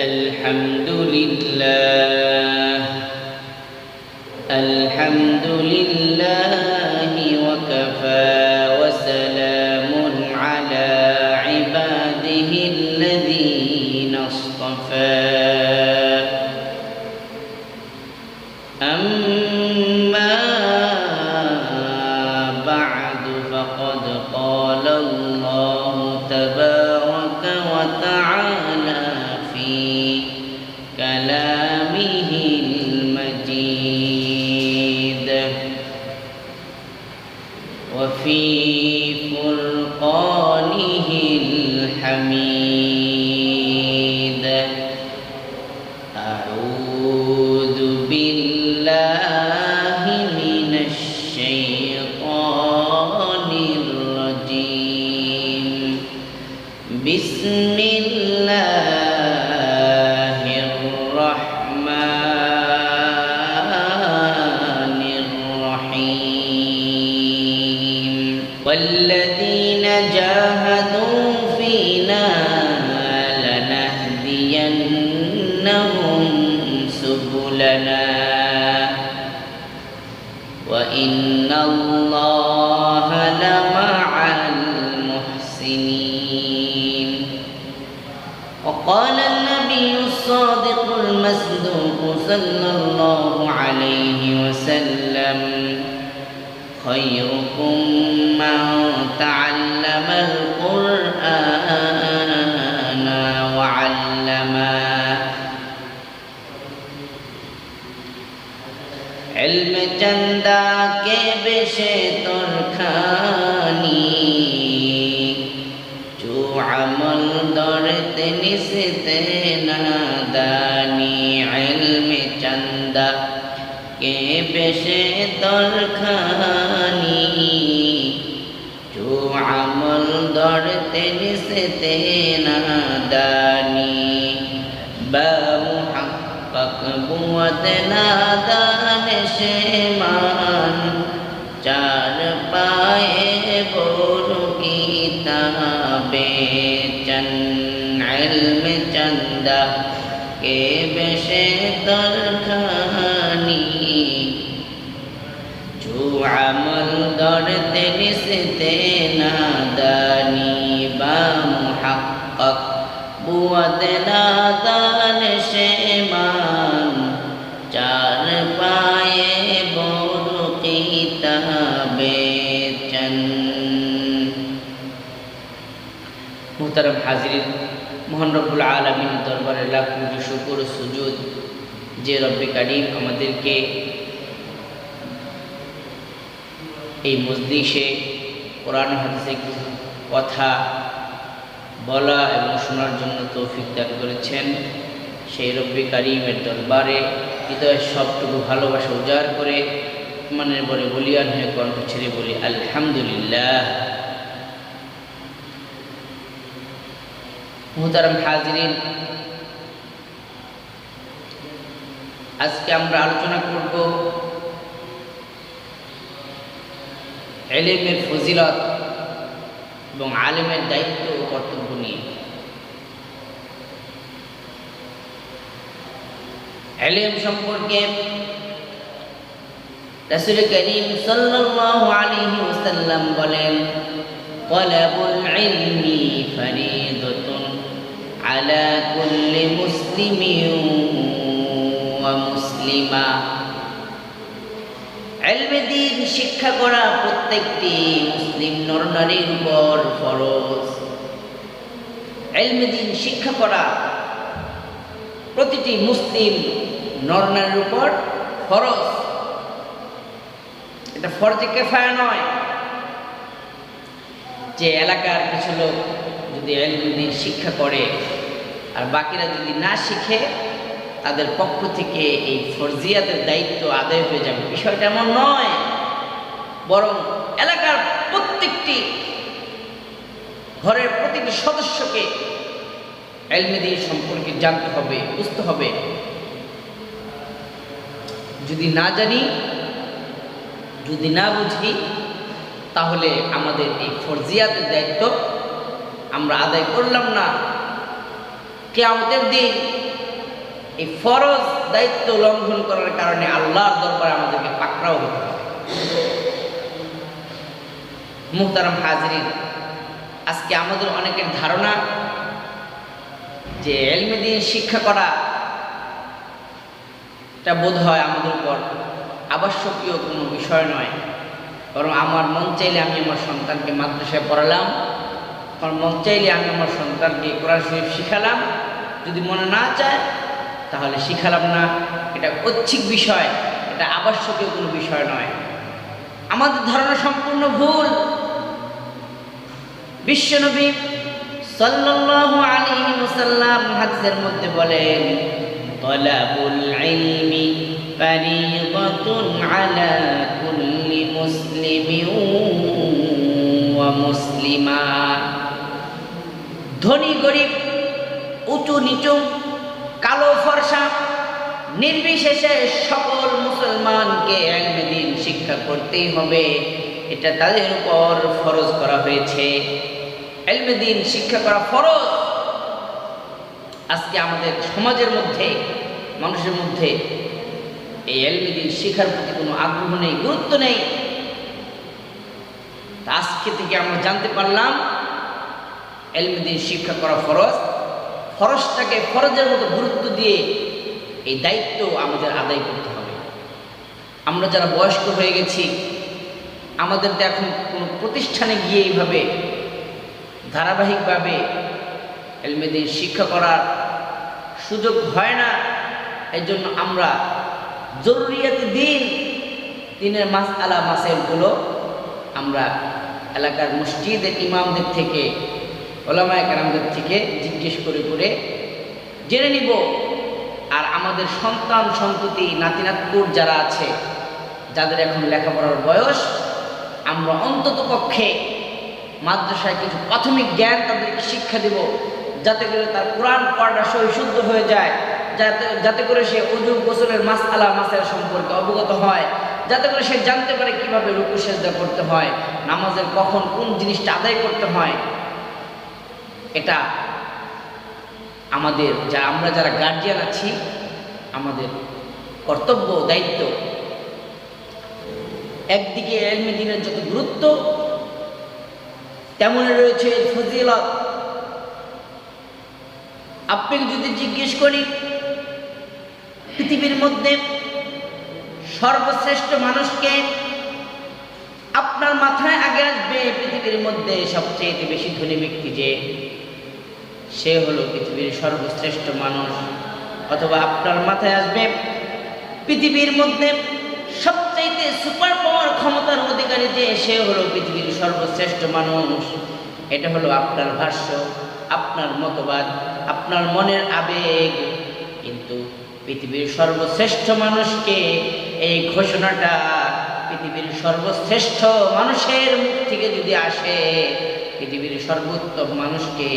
الحمد لله. الحمد لله. الحميد صلى الله عليه وسلم خيركم من تعلم القرآن وعلم علم جندا کے بشے ترخانی جو عمل دورت نستے نادانی বান্দা। কে বেশে দলখানি जो আমল দরতে নিসতে নাদানি বা মুহাক্কাক বুয়াত নাদান সে মান। চার পায়ে গোরু কি তাবে চন ইলম চন্দা। কে বেশে তার খানি জু আমল দরতে নিসতে নাদানি বা মুহাক্কাক বুয়াদ নাদান সে মান চার পায়ে বড় কিতাবে বেচন মুহতারাম হাজিরিন মোহন রব্বুল আলমিন দরবারে লাখ শুকুর সুজুদ। যে রব্বে কারিম আমাদেরকে এই মজলিসে কোরআন হাদিসে কিছু কথা বলা এবং শোনার জন্য তৌফিক দান করেছেন। সেই রব্বি কারিমের দরবারে হৃদয়ের সবটুকু ভালোবাসা উজাড় করে মানের বলে বলিয়ান হয়ে কণ্ঠ ছেড়ে বলি, আলহামদুলিল্লাহ। মোহতারাম হাজিরিন। আজকে আমরা আলোচনা করব এলেমের ফজিলত এবং আলেমের দায়িত্ব ও কর্তব্য নিয়ে। এলেম সম্পর্কে রাসুল করিম সাল্লাল্লাহু আলাইহি ওয়াসাল্লাম বলেন, তলাবুল ইলমি ফরিদ। মুসলিমিন ওয়া মুসলিমা এলমে দিন শিক্ষা করা প্রত্যেকটি মুসলিম নরনারীর উপর ফরজ। এলমে শিক্ষা করা প্রতিটি মুসলিম নরনারীর উপর ফরজ। এটা ফরজে কেফায়া নয়। যে এলাকার কিছু লোক যদি এলমে দিন শিক্ষা করে আর বাকিরা যদি না শিখে, তাদের পক্ষ থেকে এই ফরজিয়াতের দায়িত্ব আদায় হয়ে যাবে। বিষয়টা এমন নয়, বরং এলাকার প্রত্যেকটি ঘরের প্রতিটি সদস্যকে এলমেদি সম্পর্কে জানতে হবে, বুঝতে হবে। যদি না জানি, যদি না বুঝি, তাহলে আমাদের এই ফরজিয়াতের দায়িত্ব আমরা আদায় করলাম না। কে আমাদের দিন এই ফরজ দায়িত্ব লঙ্ঘন করার কারণে আল্লাহর দরবারে আমাদেরকে পাকড়াও হতে হবে। মুহতারাম হাজরিন, আজকে আমাদের অনেকের ধারণা যে এলমে দিয়ে শিক্ষা করা এটা বোধ হয় আমাদের উপর আবশ্যকীয় কোনো বিষয় নয়, বরং আমার মন চাইলে আমি আমার সন্তানকে মাদ্রাসায় পড়ালাম। আমার মন চাইলে আমি আমার সন্তানকে কোরআন শরীফ শিখালাম। যদি মনে না চায়, তাহলে শিখালাম না। এটা ঐচ্ছিক বিষয়, এটা আবশ্যকীয় কোনো বিষয় নয়। আমাদের ধারণা সম্পূর্ণ ভুল। বিশ্বনবী সাল্লাল্লাহু আলাইহি ওয়াসাল্লাম হাদিসের মধ্যে বলেন, তলাবুল ইলমি ফারিদাতুন আলা কুল্লি মুসলিমিন ওয়া মুসলিমা। ধনী গরিব, উঁচু নিচু, কালো ফর্সা, নির্বিশেষে সকল মুসলমানকে এলমে দিন শিক্ষা করতেই হবে। এটা তাদের উপর ফরজ করা হয়েছে। এলমে দিন শিক্ষা করা ফরজ। আজকে আমাদের সমাজের মধ্যে, মানুষের মধ্যে এই এলমে দিন শিখার প্রতি কোনো আগ্রহ নেই, গুরুত্ব নেই। আজকে থেকে আমরা জানতে পারলাম এলমে শিক্ষা করা ফরজ। ফরজটাকে ফরজের মতো গুরুত্ব দিয়ে এই দায়িত্ব আমাদের আদায় করতে হবে। আমরা যারা বয়স্ক হয়ে গেছি, আমাদের তো এখন কোনো প্রতিষ্ঠানে গিয়ে এইভাবে ধারাবাহিকভাবে এলমেদের শিক্ষা করার সুযোগ হয় না। এই জন্য আমরা জরুরিয়াতে দিন, দিনের মাস আলা মাসেলগুলো আমরা এলাকার মসজিদের ইমামদের থেকে ওলামায় কারামদের থেকে জিজ্ঞেস করে করে জেনে নিব। আর আমাদের সন্তান সন্ততি নাতিনাতপুর যারা আছে, যাদের এখন লেখাপড়ার বয়স, আমরা অন্তত পক্ষে মাদ্রাসায় কিছু প্রাথমিক জ্ঞান তাদেরকে শিক্ষা দেব, যাতে করে তার কোরআন পড়াটা সহিশুদ্ধ হয়ে যায়, যাতে যাতে করে সে অজু গোসলের মাস আলা মাসের সম্পর্কে অবগত হয়, যাতে করে সে জানতে পারে কীভাবে রুকু সেজদা করতে হয়, নামাজের কখন কোন জিনিসটা আদায় করতে হয়। এটা আমাদের যা, আমরা যারা গার্জিয়ান আছি, আমাদের কর্তব্য দায়িত্ব। একদিকে এলমি দিনের যত গুরুত্ব তেমনই রয়েছে ফজিলত। আপনি যদি জিজ্ঞেস করি, পৃথিবীর মধ্যে সর্বশ্রেষ্ঠ মানুষকে আপনার মাথায় আগে আসবে পৃথিবীর মধ্যে সবচেয়ে বেশি ধনী ব্যক্তি যে? সে হলো পৃথিবীর সর্বশ্রেষ্ঠ মানুষ। অথবা আপনার মাথায় আসবে, পৃথিবীর মধ্যে সবচাইতে সুপার পাওয়ার ক্ষমতার অধিকারী যে, সে হলো পৃথিবীর সর্বশ্রেষ্ঠ মানুষ। এটা হলো আপনার ভাষ্য, আপনার মতবাদ, আপনার মনের আবেগ। কিন্তু পৃথিবীর সর্বশ্রেষ্ঠ মানুষকে এই ঘোষণাটা পৃথিবীর সর্বশ্রেষ্ঠ মানুষের মুখ থেকে যদি আসে, পৃথিবীর সর্বোত্তম মানুষকে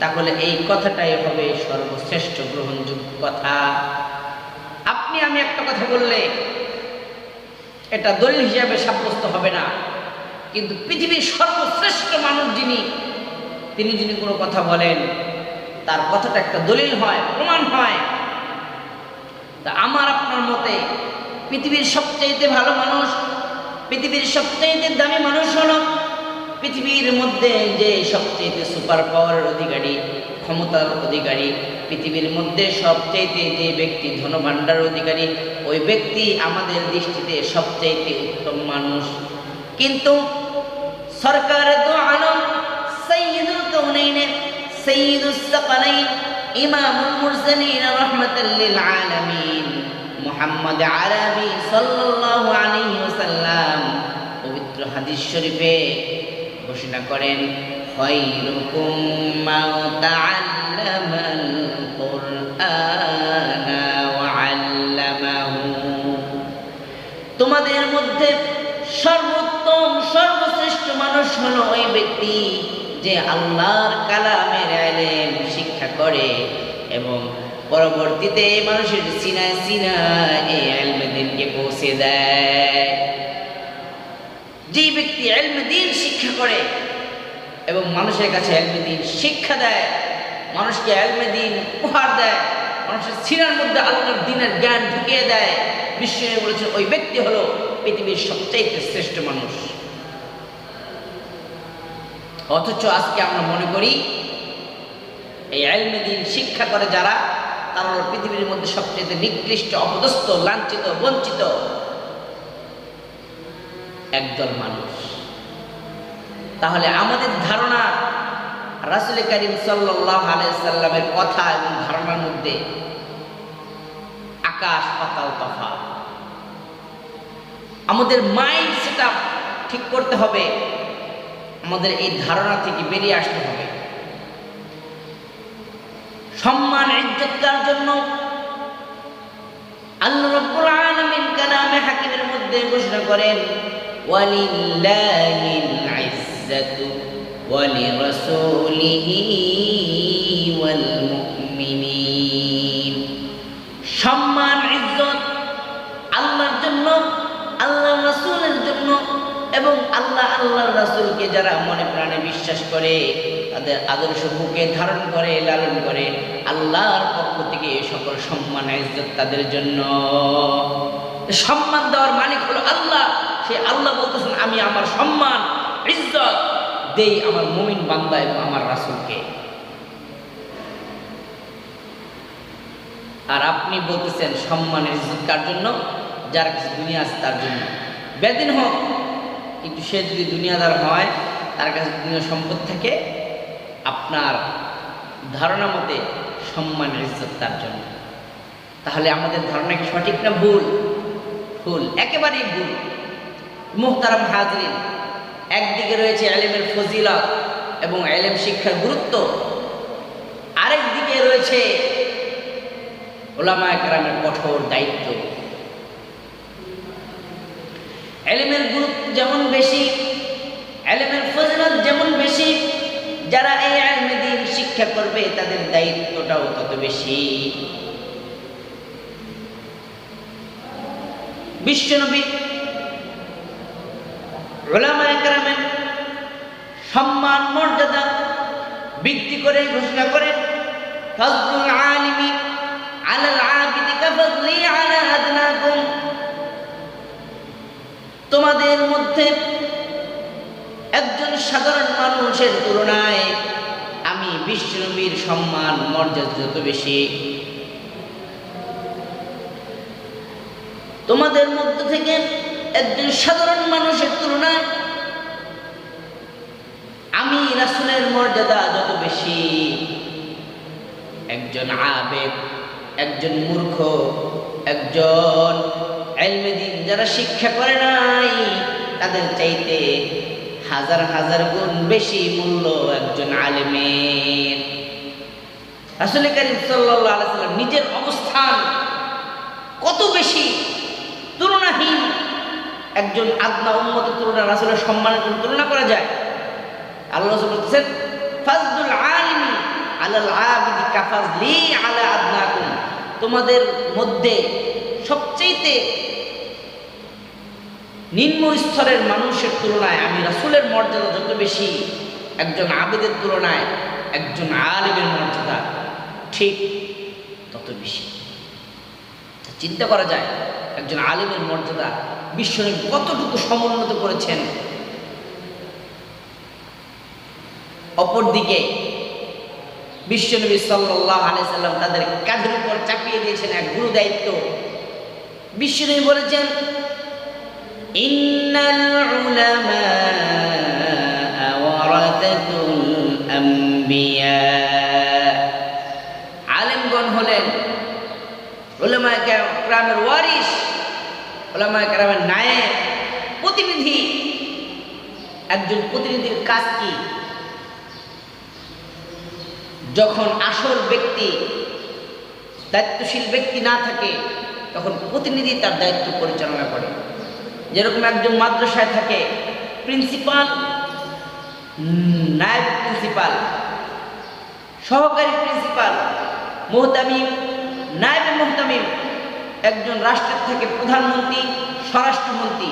তাহলে এই কথাটাই হবে সর্বশ্রেষ্ঠ গ্রহণযোগ্য কথা। আপনি, আমি একটা কথা বললে এটা দলিল হিসাবে সাব্যস্ত হবে না। কিন্তু পৃথিবীর সর্বশ্রেষ্ঠ মানুষ যিনি, তিনি যিনি কোনো কথা বলেন, তার কথাটা একটা দলিল হয়, প্রমাণ হয়। তা আমার, আপনার মতে পৃথিবীর সবচাইতে ভালো মানুষ, পৃথিবীর সবচাইতে দামি মানুষ হলো পৃথিবীর মধ্যে যে সবচেয়ে সুপার পাওয়ারের অধিকারী, ক্ষমতার অধিকারী, পৃথিবীর মধ্যে সবচাইতে যে ব্যক্তি ধনভাণ্ডার অধিকারী, ওই ব্যক্তি আমাদের দৃষ্টিতে সবচাইতে উত্তম মানুষ। কিন্তু সরকার দো আলম পবিত্র হাদিস শরীফে ঘোষণা করেন তোমাদের মধ্যে সর্বোত্তম, সর্বশ্রেষ্ঠ মানুষ হলো ওই ব্যক্তি যে আল্লাহর কালামের আলেম শিক্ষা করে এবং পরবর্তীতে মানুষের সিনায় সিনায় এই আলমেদিনকে পৌঁছে দেয়। যে ব্যক্তি এলমেদিন শিক্ষা করে এবং মানুষের কাছে এলমেদিন শিক্ষা দেয়, মানুষকে এলমেদিন উপহার দেয়, মানুষের সিনার মধ্যে আল্লাহর দিনের জ্ঞান ঢুকিয়ে দেয়। বিশ্বনবী বলেছেন ওই ব্যক্তি হলো পৃথিবীর সবচাইতে শ্রেষ্ঠ মানুষ। অথচ আজকে আমরা মনে করি, এই আলমে দিন শিক্ষা করে যারা, তারা পৃথিবীর মধ্যে সবচেয়ে নিকৃষ্ট, অপদস্থ, লাঞ্ছিত, বঞ্চিত একদল মানুষ। তাহলে আমাদের ধারণা রাসুল করিম সাল্লাহ কথা এবং ধারণার মধ্যে আকাশ পাতাল তফাৎ আমাদের মাইন্ড সেট ঠিক করতে হবে, আমাদের এই ধারণা থেকে বেরিয়ে আসতে হবে। সম্মান, ইজ্জত কার জন্য? আল্লাহ হাকিমের মধ্যে ঘোষণা করেন, ওয়ালিল্লাহিল ইজ্জাতু ওয়ালিরাসূলিহি ওয়াল মুমিনিন সম্মান, ইজ্জত আল্লাহর জন্য আল্লাহ রাসূলের জন্য এবং আল্লাহ আল্লাহর রাসূলকে যারা মনে প্রাণে বিশ্বাস করে, তাদের আদর্শ বুকে ধারণ করে, লালন করে, আল্লাহর পক্ষ থেকে সকল সম্মান ইজ্জত তাদের জন্য। সম্মান দেওয়ার মালিক হলো আল্লাহ। সে আল্লাহ বলতেছেন, আমি আমার সম্মান ইজ্জত দেই আমার মুমিন বান্দা এবং আমার রাসূলকে। আর আপনি বলতেছেন সম্মান ইজ্জত কার জন্য? যার কাছে দুনিয়া আছে তার জন্য। বেদিন হোক, কিন্তু সে যদি দুনিয়াদার হয়, তার কাছে দুনিয়া সম্পদ থাকে, আপনার ধারণা মতে সম্মান ইজ্জত তার জন্য। তাহলে আমাদের ধারণা কি সঠিক না ভুল? ভুল, একেবারেই ভুল। মুহতারাম হাজরিন একদিকে রয়েছে এলেমের ফজিলত এবং এলেম শিক্ষার গুরুত্ব। আরেক দিকে রয়েছে ওলামা একরামের কঠোর দায়িত্ব। এলেমের গুরুত্ব যেমন বেশি, এলেমের ফজিলত যেমন বেশি, যারা এই আলমে দিন শিক্ষা করবে, তাদের দায়িত্বটাও তত বেশি। বিশ্বনবী সম্মান, মর্যাদা বৃদ্ধি করে ঘোষণা করেন তোমাদের মধ্যে একজন সাধারণ মানুষের তুলনায় আমি বিশ্বনবীর সম্মান, মর্যাদা যত বেশি। তোমাদের মধ্য থেকে একজন সাধারণ মানুষের তুলনায় আমি রাসুলের মর্যাদা যত বেশি। একজন আবেগ, একজন মূর্খ, একজন যারা শিক্ষা করে নাই, তাদের চাইতে হাজার হাজার গুণ বেশি মূল্য একজন আলেমের। আসলে করিম সাল্লাহ নিজের অবস্থান কত বেশি একজন আদনা উন্মত তুলনা, রাসুলের সম্মানের কোনো তুলনা করা যায়। আল্লাহ বলতেছেন, ফাজদুল আলিমি আলাল আবিদি কাফাজলি আলা আদনাকুম। তোমাদের মধ্যে সবচেয়েতে নিম্ন স্তরের মানুষের তুলনায় আমি রাসূলের মর্যাদা যত বেশি, একজন আবেদের তুলনায় একজন আলিমের মর্যাদা ঠিক তত বেশি। চিন্তা করা যায় একজন আলিমের মর্যাদা বিশ্বনবী কতটুকু সমুন্নত করেছেন? অপরদিকে বিশ্বনবী সাল্লাহ আলাইসাল্লাম তাদের কাঁধের উপর চাপিয়ে দিয়েছেন এক গুরু দায়িত্ব। বিশ্বনবী বলেছেন, ইন্নাল আলেমগণ হলেন উলামা কেরামের ওয়ারিস নায়েব, প্রতিনিধি, একজন প্রতিনিধির কাজ কি? যখন আসল ব্যক্তি, দায়িত্বশীল ব্যক্তি না থাকে, তখন প্রতিনিধি তার দায়িত্ব পরিচালনা করে। যেরকম একজন মাদ্রাসায় থাকে প্রিন্সিপাল নায়ব প্রিন্সিপাল সহকারী প্রিন্সিপাল মোহতামিম, নায়ব মোহতামিম একজন রাষ্ট্রের থেকে প্রধানমন্ত্রী, স্বরাষ্ট্রমন্ত্রী,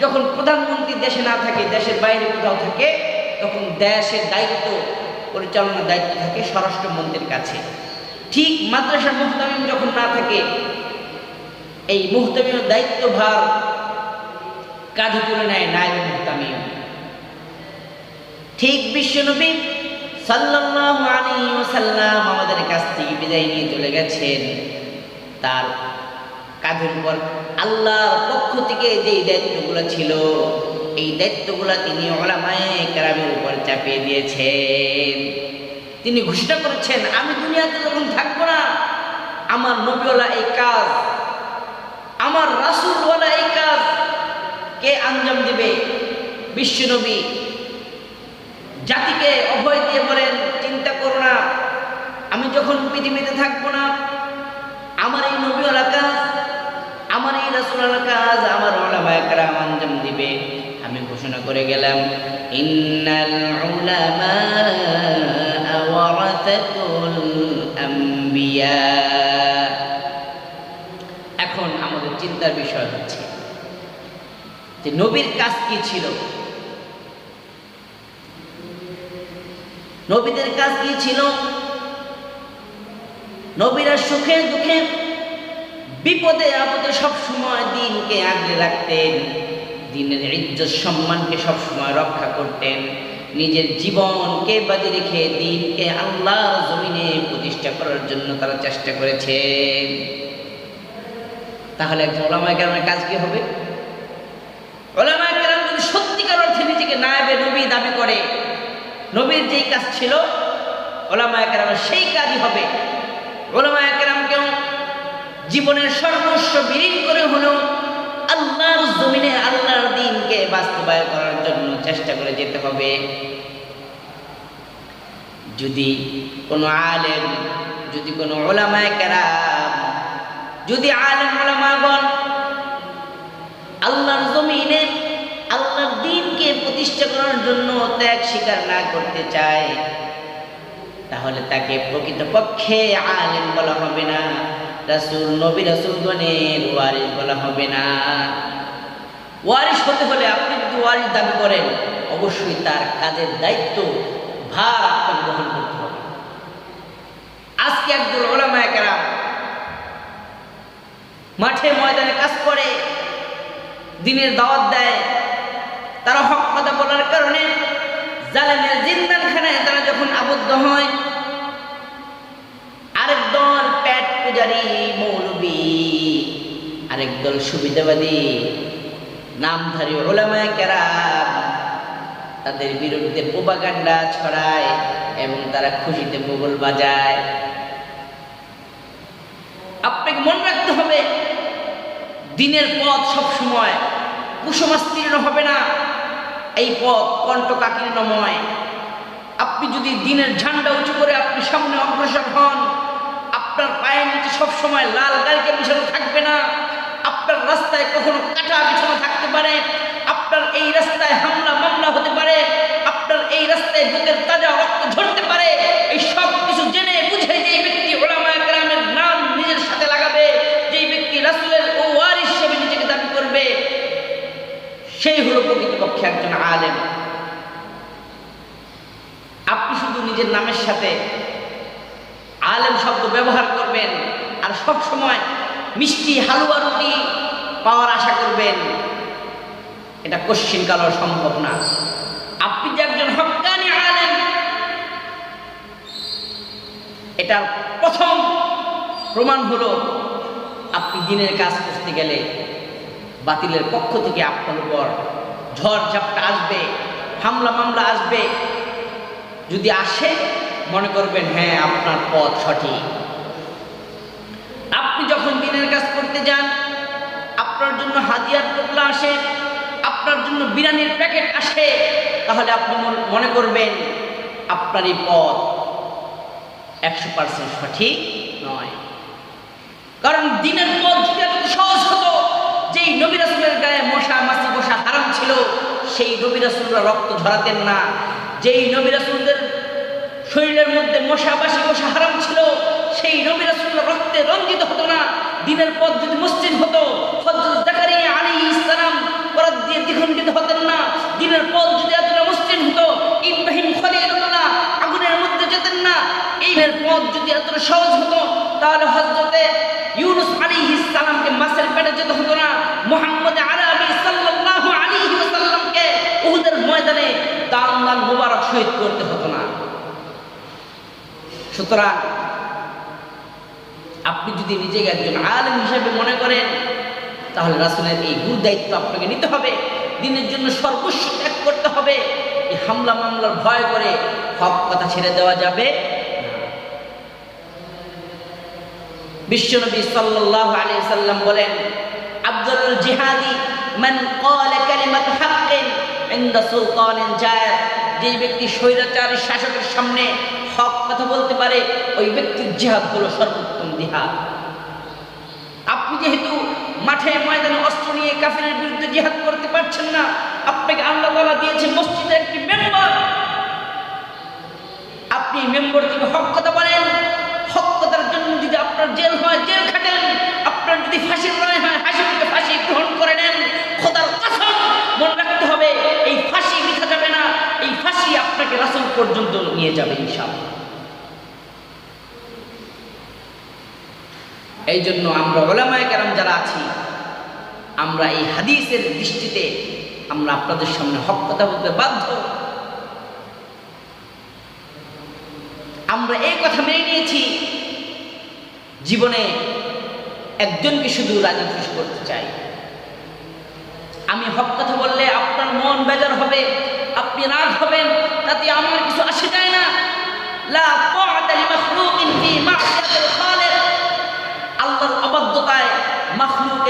যখন প্রধানমন্ত্রী দেশে না থাকে, দেশের বাইরে কোথাও থাকে, তখন দেশের দায়িত্ব পরিচালনার দায়িত্ব থাকে স্বরাষ্ট্রমন্ত্রীর কাছে। ঠিক মাদ্রাসার মুহতামিম যখন না থাকে, এই মুহতামিমের দায়িত্বভার কাঁধে তুলে নেয় নায়ক মুহতামিম। ঠিক বিশ্বনবী সাল্লাল্লাহু আলাইহি ওয়াসাল্লাম আমাদের কাছ থেকে বিদায় নিয়ে চলে গেছেন। তার কাঁধের উপর আল্লাহর পক্ষ থেকে যেই দায়িত্বগুলো ছিল, এই দায়িত্বগুলো তিনি ওলামায়ে উপর চাপিয়ে দিয়েছেন। তিনি ঘোষণা করেছেন, আমি দুনিয়াতে যখন থাকব না, আমার নবীওয়ালা এই কাজ, আমার রাসূলওয়ালা এই কাজ কে আঞ্জাম দিবে? বিশ্বনবী জাতিকে অভয় দিয়ে বলেন, চিন্তা করো না, আমি যখন পৃথিবীতে থাকব না আমার এই নবীওয়ালা কাজ আমার এই রাসূলওয়ালা কাজ আমার ওলামা একরাম আঞ্জাম দিবে আমি করে গেলাম। ইন্নাল উলামা ওয়ারাসাতুল আম্বিয়া। এখন আমাদের চিন্তার বিষয় হচ্ছে যে নবীর কাজ কি ছিল? নবীদের কাজ কি ছিল? নবীরা সুখে দুঃখে বিপদে আপদে সব সময় দিনকে আগলে রাখতেন। দিনের ইজ্জত সম্মানকে সবসময় রক্ষা করতেন। নিজের জীবনকে বাজি রেখে দিনকে আল্লাহ জমিনে প্রতিষ্ঠা করার জন্য তারা চেষ্টা করেছেন। তাহলে একজন ওলামায় কেরামের কাজ কি হবে? ওলামায় কেরাম যদি সত্যিকার অর্থে নিজেকে নায়বে নবী দাবি করে, নবীর যেই কাজ ছিল ওলামায় কেরামের সেই কাজই হবে। ওলামায় কেরামকেও জীবনের সর্বস্ব বিলীন করে হলেও আল্লাহর জমিনে আল্লাহর দিনকে বাস্তবায়ন করার জন্য চেষ্টা করে যেতে হবে। যদি কোনো আলেম, যদি কোনো ওলামায় কেরাম, যদি আলেম ওলামাগণ আল্লাহর জমিনে আল্লাহর দিনকে প্রতিষ্ঠা করার জন্য ত্যাগ স্বীকার না করতে চায়, তাহলে তাকে প্রকৃতপক্ষে আলেম বলা হবে না। রাসূল, নবী রাসূলগণের ওয়ারিস বলা হবে না। ওয়ারিস হতে হলে আপনি যদি ওয়ারিস দাবি করেন, অবশ্যই তার কাজের দায়িত্ব ভার আপনাকে গ্রহণ করতে হবে। আজকে একজন ওলামায়ে কেরাম মাঠে ময়দানে কাজ করে, দিনের দাওয়াত দেয়। তারা হক কথা বলার কারণে জালেমের জিন্দানখানায় তারা যখন আবদ্ধ হয় আরেক দল পূজারি মৌলবী, আরেক দল সুবিধাবাদী, নামধারী ওলামায় কেরাম, তাদের বিরুদ্ধে প্রোপাগান্ডা ছড়ায় এবং তারা খুশিতে বগল বাজায়। আপনাকে মনে রাখতে হবে, দিনের পথ সব সময় কুসমাস্তীর্ণ হবে না, এই পথ কণ্ঠকাকীর্ণময় আপনি যদি দিনের ঝান্ডা উঁচু করে আপনি সামনে অগ্রসর হন আপনার পায়ের নিচে সবসময় লাল গাড়িকে বিছানো থাকবে না। আপনার রাস্তায় কখনো কাটা বিছানো থাকতে পারে। আপনার এই রাস্তায় হামলা মামলা হতে পারে। আপনার এই রাস্তায় বুকের তাজা রক্ত ঝরতে পারে। এই সব কিছু জেনে বুঝে যেই ব্যক্তি ওলামায় গ্রামের নাম নিজের সাথে লাগাবে, যেই ব্যক্তি রাসুলের ও ওয়ারিস হিসেবে নিজেকে দাবি করবে, সেই হলো প্রকৃতপক্ষে একজন আলেম। আপনি শুধু নিজের নামের সাথে আলেম শব্দ ব্যবহার করবেন আর সব সময় মিষ্টি হালুয়া রুটি পাওয়ার আশা করবেন। এটা কোশ্চিন কালো সম্ভব না। আপনি যে একজন হকানি আলেম এটা প্রথম প্রমাণ হলো আপনি দিনের কাজ করতে গেলে বাতিলের পক্ষ থেকে আপনার উপর ঝড় ঝাপটা আসবে, হামলা মামলা আসবে। যদি আসে মনে করবেন হ্যাঁ আপনার পথ সঠিক। আপনি যখন দিনের কাজ করতে যান, আপনার জন্য হাতিয়ার টোপলা আসে, আপনার জন্য বিরিয়ানির প্যাকেট আসে, তাহলে আপনি মনে করবেন আপনার এই পথ একশো পার্সেন্ট সঠিক নয়। কারণ দিনের পথ সহজ হতো, যেই নবী রাসূলের গায়ে মশা, মাছি বসা হারাম ছিল, সেই নবী রাসূলরা রক্ত ঝরাতেন না। যেই নবী রাসূলদের শরীরের মধ্যে মশা, বাসি বসা হারাম ছিল, সেই নবী রাসূলরা রক্তে রঞ্জিত হতো না। দিনের পথ যদি মসজিদ হতো হতেন না। দিনের পথ যদি এতটা হতো আগুনের মধ্যে যেতেন না। পথ যদি এতটা সহজ হতো, তাহলে হজরতে যেতে হতো না। ওয়াসাল্লামকে উহুদের ময়দানে দান মুবারক শহীদ করতে হতো। সুতরাং আপনি যদি নিজেকে একজন আলেম হিসেবে মনে করেন, তাহলে রাসুলের এই গুরু দায়িত্ব আপনাকে নিতে হবে। দিনের জন্য সর্বস্ব ত্যাগ করতে হবে। এই হামলা মামলার ভয় করে হক কথা ছেড়ে দেওয়া যাবে। বিশ্বনবী সাল্লাল্লাহু আলাইহি সাল্লাম বলেন আব্দুল জিহাদি, মান ক্বালা যে ব্যক্তি স্বৈরাচারী শাসকের সামনে হক কথা বলতে পারে, ওই ব্যক্তির জিহাদ হলো সর্বোত্তম জিহাদ। আপনি যেহেতু মাঠে ময়দানে অস্ত্র নিয়ে কাফিরের বিরুদ্ধে জিহাদ করতে পারছেন না, আপনাকে আল্লাহ তাআলা দিয়েছে মসজিদের একটি মেম্বার। আপনি মেম্বার থেকে হক কথা বলেন। হক কথার জন্য যদি আপনার জেল হয়, জেল খাটেন। আপনার যদি ফাঁসির রায় হয় হাসি মুখে ফাঁসি গ্রহণ করে নেন খোদার কসম মনে রাখতে হবে এই ফাঁসি মিথা যাবে না এই ফাঁসি আপনাকে রাসূল পর্যন্ত নিয়ে যাবে ইনশাআল্লাহ। এই জন্য আমরা ওলামায় কেরাম যারা আছি, আমরা এই হাদিসের দৃষ্টিতে আমরা আপনাদের সামনে হক কথা বলতে বাধ্য। আমরা এই কথা মেনে নিয়েছি, জীবনে একজনকে শুধু রাজি খুশি করতে চাই। আমি হক কথা বললে আপনার মন বেজার হবে, আপনি রাগ হবেন, তাতে আমার কিছু আসে যায় না।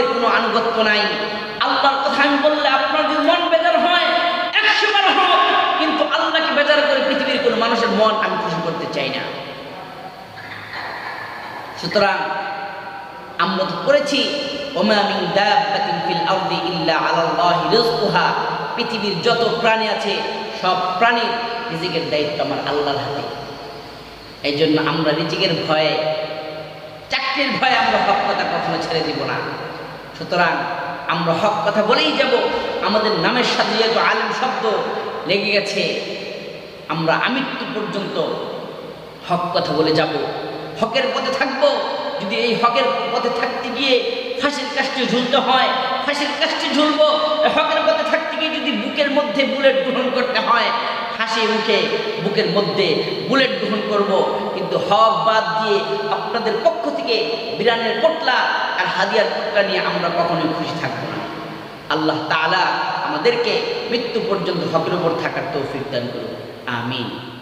কোনো আনুগত্য নাই। আল্লাহর কথা আমি বললে আপনার যদি মন বেজার হয় কিন্তু আল্লাহকে বেজার করে পৃথিবীর কোনো মানুষের মন আমি করতে চাই না। সুতরাং আমরা রিজকুহা। পৃথিবীর যত প্রাণী আছে, সব প্রাণীর রিজিকের দায়িত্ব আমার আল্লাহর হাতে। এই জন্য আমরা রিজিকের ভয়ে, চাকরির ভয়ে আমরা হক কথা কখনো ছেড়ে দিব না। সুতরাং আমরা হক কথা বলেই যাব। আমাদের নামের সাথে যেহেতু আলিম শব্দ লেগে গেছে, আমরা আমৃত্যু পর্যন্ত হক কথা বলে যাব। হকের পথে থাকব। যদি এই হকের পথে থাকতে গিয়ে ফাঁসির কাজটি ঝুলতে হয়, ফাঁসির কাজটি ঝুলবো হকের পথে থাকতে গিয়ে যদি বুকের মধ্যে বুলেট গ্রহণ করতে হয়, হাসি মুখে বুকের মধ্যে বুলেট গ্রহণ করব। কিন্তু হক বাদ দিয়ে আপনাদের পক্ষ থেকে বিরানের পোটলা আর হাদিয়ার পোটলা নিয়ে আমরা কখনোই খুশি থাকব না। আল্লাহ তালা আমাদেরকে মৃত্যু পর্যন্ত হকের উপর থাকার তৌফিক দান করুন। আমিন।